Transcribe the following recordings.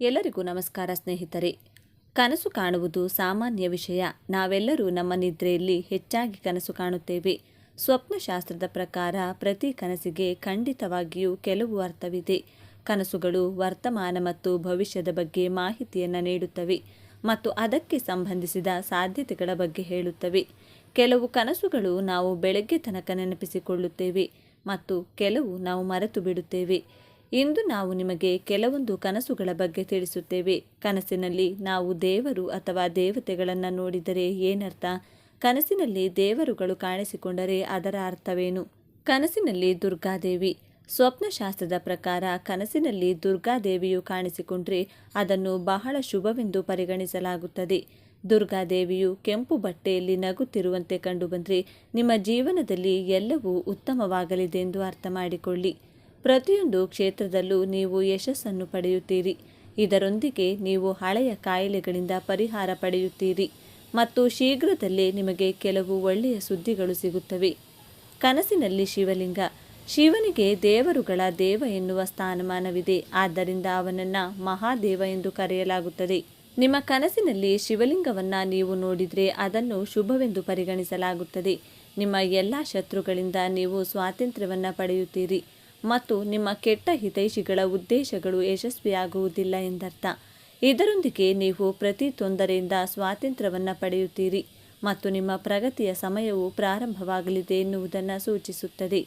ಎಲ್ಲರಿಗೂ ನಮಸ್ಕಾರ ಸ್ನೇಹಿತರೆ. ಕನಸು ಕಾಣುವುದು ಸಾಮಾನ್ಯ ವಿಷಯ. ನಾವೆಲ್ಲರೂ ನಮ್ಮ ನಿದ್ರೆಯಲ್ಲಿ ಹೆಚ್ಚಾಗಿ ಕನಸು ಕಾಣುತ್ತೇವೆ. ಸ್ವಪ್ನಶಾಸ್ತ್ರದ ಪ್ರಕಾರ ಪ್ರತಿ ಕನಸಿಗೆ ಖಂಡಿತವಾಗಿಯೂ ಕೆಲವು ಅರ್ಥವಿದೆ. ಕನಸುಗಳು ವರ್ತಮಾನ ಮತ್ತು ಭವಿಷ್ಯದ ಬಗ್ಗೆ ಮಾಹಿತಿಯನ್ನು ನೀಡುತ್ತವೆ ಮತ್ತು ಅದಕ್ಕೆ ಸಂಬಂಧಿಸಿದ ಸಾಧ್ಯತೆಗಳ ಬಗ್ಗೆ ಹೇಳುತ್ತವೆ. ಕೆಲವು ಕನಸುಗಳು ನಾವು ಬೆಳಗ್ಗೆ ತನಕ ನೆನಪಿಸಿಕೊಳ್ಳುತ್ತೇವೆ ಮತ್ತು ಕೆಲವು ನಾವು ಮರೆತು ಬಿಡುತ್ತೇವೆ. ಇಂದು ನಾವು ನಿಮಗೆ ಕೆಲವೊಂದು ಕನಸುಗಳ ಬಗ್ಗೆ ತಿಳಿಸುತ್ತೇವೆ. ಕನಸಿನಲ್ಲಿ ನಾವು ದೇವರು ಅಥವಾ ದೇವತೆಗಳನ್ನು ನೋಡಿದರೆ ಏನರ್ಥ? ಕನಸಿನಲ್ಲಿ ದೇವರುಗಳು ಕಾಣಿಸಿಕೊಂಡರೆ ಅದರ ಅರ್ಥವೇನು? ಕನಸಿನಲ್ಲಿ ದುರ್ಗಾದೇವಿ. ಸ್ವಪ್ನಶಾಸ್ತ್ರದ ಪ್ರಕಾರ ಕನಸಿನಲ್ಲಿ ದುರ್ಗಾದೇವಿಯು ಕಾಣಿಸಿಕೊಂಡ್ರೆ ಅದನ್ನು ಬಹಳ ಶುಭವೆಂದು ಪರಿಗಣಿಸಲಾಗುತ್ತದೆ. ದುರ್ಗಾದೇವಿಯು ಕೆಂಪು ಬಟ್ಟೆಯಲ್ಲಿ ನಗುತ್ತಿರುವಂತೆ ಕಂಡುಬಂದರೆ ನಿಮ್ಮ ಜೀವನದಲ್ಲಿ ಎಲ್ಲವೂ ಉತ್ತಮವಾಗಲಿದೆ ಎಂದು ಅರ್ಥ ಮಾಡಿಕೊಳ್ಳಿ ಪ್ರತಿಯೊಂದು ಕ್ಷೇತ್ರದಲ್ಲೂ ನೀವು ಯಶಸ್ಸನ್ನು ಪಡೆಯುತ್ತೀರಿ. ಇದರೊಂದಿಗೆ ನೀವು ಹಳೆಯ ಕಾಯಿಲೆಗಳಿಂದ ಪರಿಹಾರ ಪಡೆಯುತ್ತೀರಿ ಮತ್ತು ಶೀಘ್ರದಲ್ಲೇ ನಿಮಗೆ ಕೆಲವು ಒಳ್ಳೆಯ ಸುದ್ದಿಗಳು ಸಿಗುತ್ತವೆ. ಕನಸಿನಲ್ಲಿ ಶಿವಲಿಂಗ. ಶಿವನಿಗೆ ದೇವರುಗಳ ದೇವ ಎನ್ನುವ ಸ್ಥಾನಮಾನವಿದೆ. ಆದ್ದರಿಂದ ಅವನನ್ನು ಮಹಾದೇವ ಎಂದು ಕರೆಯಲಾಗುತ್ತದೆ. ನಿಮ್ಮ ಕನಸಿನಲ್ಲಿ ಶಿವಲಿಂಗವನ್ನು ನೀವು ನೋಡಿದರೆ ಅದನ್ನು ಶುಭವೆಂದು ಪರಿಗಣಿಸಲಾಗುತ್ತದೆ. ನಿಮ್ಮ ಎಲ್ಲ ಶತ್ರುಗಳಿಂದ ನೀವು ಸ್ವಾತಂತ್ರ್ಯವನ್ನು ಪಡೆಯುತ್ತೀರಿ. ಮತ್ತು ನಿಮ್ಮ ಕೆಟ್ಟ ಹಿತೈಷಿಗಳ ಉದ್ದೇಶಗಳು ಯಶಸ್ವಿಯಾಗುವುದಿಲ್ಲ ಎಂದರ್ಥ. ಇದರೊಂದಿಗೆ ನೀವು ಪ್ರತಿ ತೊಂದರೆಯಿಂದ ಸ್ವಾತಂತ್ರ್ಯವನ್ನು ಪಡೆಯುತ್ತೀರಿ ಮತ್ತು ನಿಮ್ಮ ಪ್ರಗತಿಯ ಸಮಯವು ಪ್ರಾರಂಭವಾಗಲಿದೆ ಎನ್ನುವುದನ್ನು ಸೂಚಿಸುತ್ತದೆ.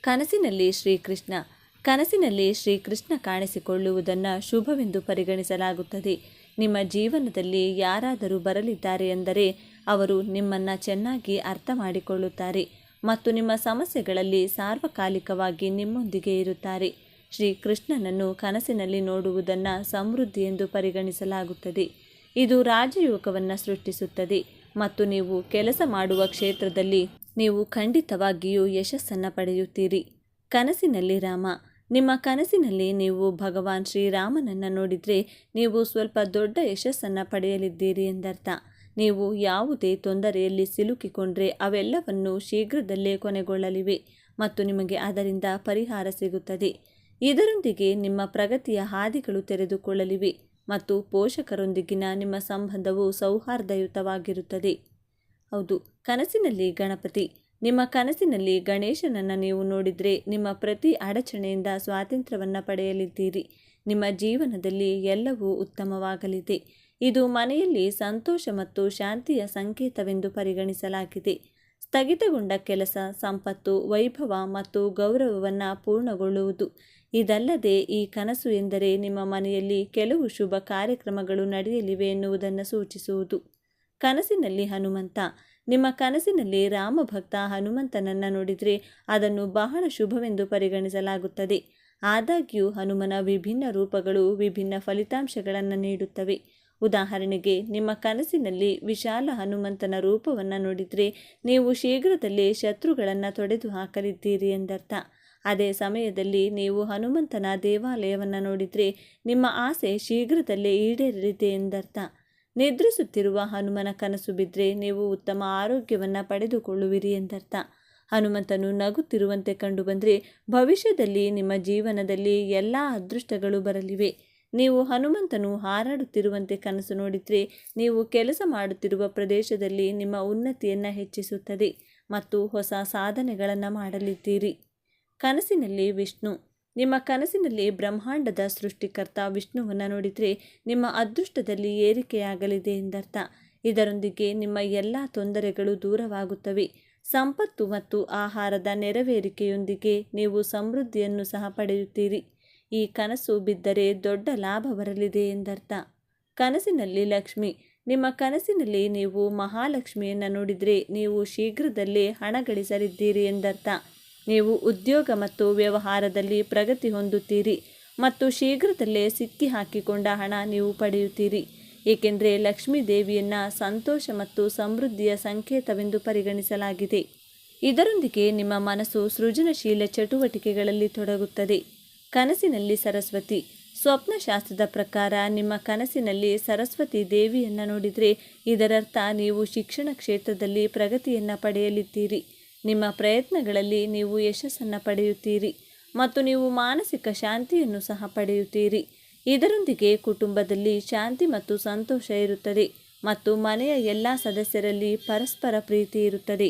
ಕನಸಿನಲ್ಲಿ ಶ್ರೀಕೃಷ್ಣ. ಕನಸಿನಲ್ಲಿ ಶ್ರೀಕೃಷ್ಣ ಕಾಣಿಸಿಕೊಳ್ಳುವುದನ್ನು ಶುಭವೆಂದು ಪರಿಗಣಿಸಲಾಗುತ್ತದೆ. ನಿಮ್ಮ ಜೀವನದಲ್ಲಿ ಯಾರಾದರೂ ಬರಲಿದ್ದಾರೆ ಎಂದರೆ ಅವರು ನಿಮ್ಮನ್ನು ಚೆನ್ನಾಗಿ ಅರ್ಥ ಮಾಡಿಕೊಳ್ಳುತ್ತಾರೆ. ಮತ್ತು ನಿಮ್ಮ ಸಮಸ್ಯೆಗಳಲ್ಲಿ ಸಾರ್ವಕಾಲಿಕವಾಗಿ ನಿಮ್ಮೊಂದಿಗೆ ಇರುತ್ತಾರೆ. ಶ್ರೀ ಕೃಷ್ಣನನ್ನು ಕನಸಿನಲ್ಲಿ ನೋಡುವುದನ್ನು ಸಮೃದ್ಧಿ ಎಂದು ಪರಿಗಣಿಸಲಾಗುತ್ತದೆ. ಇದು ರಾಜಯೋಗವನ್ನು ಸೃಷ್ಟಿಸುತ್ತದೆ ಮತ್ತು ನೀವು ಕೆಲಸ ಮಾಡುವ ಕ್ಷೇತ್ರದಲ್ಲಿ ನೀವು ಖಂಡಿತವಾಗಿಯೂ ಯಶಸ್ಸನ್ನು ಪಡೆಯುತ್ತೀರಿ. ಕನಸಿನಲ್ಲಿ ರಾಮ. ನಿಮ್ಮ ಕನಸಿನಲ್ಲಿ ನೀವು ಭಗವಾನ್ ಶ್ರೀರಾಮನನ್ನು ನೋಡಿದರೆ ನೀವು ಸ್ವಲ್ಪ ದೊಡ್ಡ ಯಶಸ್ಸನ್ನು ಪಡೆಯಲಿದ್ದೀರಿ ಎಂದರ್ಥ. ನೀವು ಯಾವುದೇ ತೊಂದರೆಯಲ್ಲಿ ಸಿಲುಕಿಕೊಂಡ್ರೆ ಅವೆಲ್ಲವನ್ನು ಶೀಘ್ರದಲ್ಲೇ ಕೊನೆಗೊಳ್ಳಲಿವೆ ಮತ್ತು ನಿಮಗೆ ಅದರಿಂದ ಪರಿಹಾರ ಸಿಗುತ್ತದೆ. ಇದರೊಂದಿಗೆ ನಿಮ್ಮ ಪ್ರಗತಿಯ ಹಾದಿಗಳು ತೆರೆದುಕೊಳ್ಳಲಿವೆ ಮತ್ತು ಪೋಷಕರೊಂದಿಗಿನ ನಿಮ್ಮ ಸಂಬಂಧವು ಸೌಹಾರ್ದಯುತವಾಗಿರುತ್ತದೆ. ಹೌದು, ಕನಸಿನಲ್ಲಿ ಗಣಪತಿ. ನಿಮ್ಮ ಕನಸಿನಲ್ಲಿ ಗಣೇಶನನ್ನು ನೀವು ನೋಡಿದರೆ ನಿಮ್ಮ ಪ್ರತಿ ಅಡಚಣೆಯಿಂದ ಸ್ವಾತಂತ್ರ್ಯವನ್ನು ಪಡೆಯಲಿದ್ದೀರಿ. ನಿಮ್ಮ ಜೀವನದಲ್ಲಿ ಎಲ್ಲವೂ ಉತ್ತಮವಾಗಲಿದೆ. ಇದು ಮನೆಯಲ್ಲಿ ಸಂತೋಷ ಮತ್ತು ಶಾಂತಿಯ ಸಂಕೇತವೆಂದು ಪರಿಗಣಿಸಲಾಗಿದೆ. ಸ್ಥಗಿತಗೊಂಡ ಕೆಲಸ, ಸಂಪತ್ತು, ವೈಭವ ಮತ್ತು ಗೌರವವನ್ನು ಪೂರ್ಣಗೊಳ್ಳುವುದು. ಇದಲ್ಲದೆ ಈ ಕನಸು ಎಂದರೆ ನಿಮ್ಮ ಮನೆಯಲ್ಲಿ ಕೆಲವು ಶುಭ ಕಾರ್ಯಕ್ರಮಗಳು ನಡೆಯಲಿವೆ ಎನ್ನುವುದನ್ನು ಸೂಚಿಸುವುದು. ಕನಸಿನಲ್ಲಿ ಹನುಮಂತ. ನಿಮ್ಮ ಕನಸಿನಲ್ಲಿ ರಾಮಭಕ್ತ ಹನುಮಂತನನ್ನು ನೋಡಿದರೆ ಅದನ್ನು ಬಹಳ ಶುಭವೆಂದು ಪರಿಗಣಿಸಲಾಗುತ್ತದೆ. ಆದಾಗ್ಯೂ ಹನುಮನ ವಿಭಿನ್ನ ರೂಪಗಳು ವಿಭಿನ್ನ ಫಲಿತಾಂಶಗಳನ್ನು ನೀಡುತ್ತವೆ. ಉದಾಹರಣೆಗೆ, ನಿಮ್ಮ ಕನಸಿನಲ್ಲಿ ವಿಶಾಲ ಹನುಮಂತನ ರೂಪವನ್ನು ನೋಡಿದರೆ ನೀವು ಶೀಘ್ರದಲ್ಲೇ ಶತ್ರುಗಳನ್ನು ತೊಡೆದು ಹಾಕಲಿದ್ದೀರಿ ಎಂದರ್ಥ. ಅದೇ ಸಮಯದಲ್ಲಿ ನೀವು ಹನುಮಂತನ ದೇವಾಲಯವನ್ನು ನೋಡಿದರೆ ನಿಮ್ಮ ಆಸೆ ಶೀಘ್ರದಲ್ಲೇ ಈಡೇರಲಿದೆ ಎಂದರ್ಥ. ನಿದ್ರಿಸುತ್ತಿರುವ ಹನುಮನ ಕನಸು ಬಿದ್ದರೆ ನೀವು ಉತ್ತಮ ಆರೋಗ್ಯವನ್ನು ಪಡೆದುಕೊಳ್ಳುವಿರಿ ಎಂದರ್ಥ. ಹನುಮಂತನು ನಗುತ್ತಿರುವಂತೆ ಕಂಡುಬಂದರೆ ಭವಿಷ್ಯದಲ್ಲಿ ನಿಮ್ಮ ಜೀವನದಲ್ಲಿ ಎಲ್ಲ ಅದೃಷ್ಟಗಳು ಬರಲಿವೆ. ನೀವು ಹನುಮಂತನು ಹಾರಾಡುತ್ತಿರುವಂತೆ ಕನಸು ನೋಡಿದರೆ ನೀವು ಕೆಲಸ ಮಾಡುತ್ತಿರುವ ಪ್ರದೇಶದಲ್ಲಿ ನಿಮ್ಮ ಉನ್ನತಿಯನ್ನು ಹೆಚ್ಚಿಸುತ್ತದೆ ಮತ್ತು ಹೊಸ ಸಾಧನೆಗಳನ್ನು ಮಾಡಲಿದ್ದೀರಿ. ಕನಸಿನಲ್ಲಿ ವಿಷ್ಣು. ನಿಮ್ಮ ಕನಸಿನಲ್ಲಿ ಬ್ರಹ್ಮಾಂಡದ ಸೃಷ್ಟಿಕರ್ತ ವಿಷ್ಣುವನ್ನು ನೋಡಿದರೆ ನಿಮ್ಮ ಅದೃಷ್ಟದಲ್ಲಿ ಏರಿಕೆಯಾಗಲಿದೆ ಎಂದರ್ಥ. ಇದರೊಂದಿಗೆ ನಿಮ್ಮ ಎಲ್ಲ ತೊಂದರೆಗಳು ದೂರವಾಗುತ್ತವೆ. ಸಂಪತ್ತು ಮತ್ತು ಆಹಾರದ ನೆರವೇರಿಕೆಯೊಂದಿಗೆ ನೀವು ಸಮೃದ್ಧಿಯನ್ನು ಸಹ ಪಡೆಯುತ್ತೀರಿ. ಈ ಕನಸು ಬಿದ್ದರೆ ದೊಡ್ಡ ಲಾಭ ಬರಲಿದೆ ಎಂದರ್ಥ. ಕನಸಿನಲ್ಲಿ ಲಕ್ಷ್ಮಿ. ನಿಮ್ಮ ಕನಸಿನಲ್ಲಿ ನೀವು ಮಹಾಲಕ್ಷ್ಮಿಯನ್ನು ನೋಡಿದರೆ ನೀವು ಶೀಘ್ರದಲ್ಲೇ ಹಣ ಗಳಿಸಲಿದ್ದೀರಿ ಎಂದರ್ಥ. ನೀವು ಉದ್ಯೋಗ ಮತ್ತು ವ್ಯವಹಾರದಲ್ಲಿ ಪ್ರಗತಿ ಹೊಂದುತ್ತೀರಿ ಮತ್ತು ಶೀಘ್ರದಲ್ಲೇ ಸಿಕ್ಕಿ ಹಾಕಿಕೊಂಡ ಹಣ ನೀವು ಪಡೆಯುತ್ತೀರಿ. ಏಕೆಂದರೆ ಲಕ್ಷ್ಮೀ ದೇವಿಯನ್ನು ಸಂತೋಷ ಮತ್ತು ಸಮೃದ್ಧಿಯ ಸಂಕೇತವೆಂದು ಪರಿಗಣಿಸಲಾಗಿದೆ. ಇದರೊಂದಿಗೆ ನಿಮ್ಮ ಮನಸ್ಸು ಸೃಜನಶೀಲ ಚಟುವಟಿಕೆಗಳಲ್ಲಿ ತೊಡಗುತ್ತದೆ. ಕನಸಿನಲ್ಲಿ ಸರಸ್ವತಿ. ಸ್ವಪ್ನಶಾಸ್ತ್ರದ ಪ್ರಕಾರ ನಿಮ್ಮ ಕನಸಿನಲ್ಲಿ ಸರಸ್ವತಿ ದೇವಿಯನ್ನು ನೋಡಿದರೆ ಇದರರ್ಥ ನೀವು ಶಿಕ್ಷಣ ಕ್ಷೇತ್ರದಲ್ಲಿ ಪ್ರಗತಿಯನ್ನು ಪಡೆಯಲಿದ್ದೀರಿ. ನಿಮ್ಮ ಪ್ರಯತ್ನಗಳಲ್ಲಿ ನೀವು ಯಶಸ್ಸನ್ನು ಪಡೆಯುತ್ತೀರಿ ಮತ್ತು ನೀವು ಮಾನಸಿಕ ಶಾಂತಿಯನ್ನು ಸಹ ಪಡೆಯುತ್ತೀರಿ. ಇದರೊಂದಿಗೆ ಕುಟುಂಬದಲ್ಲಿ ಶಾಂತಿ ಮತ್ತು ಸಂತೋಷ ಇರುತ್ತದೆ ಮತ್ತು ಮನೆಯ ಎಲ್ಲ ಸದಸ್ಯರಲ್ಲಿ ಪರಸ್ಪರ ಪ್ರೀತಿ ಇರುತ್ತದೆ.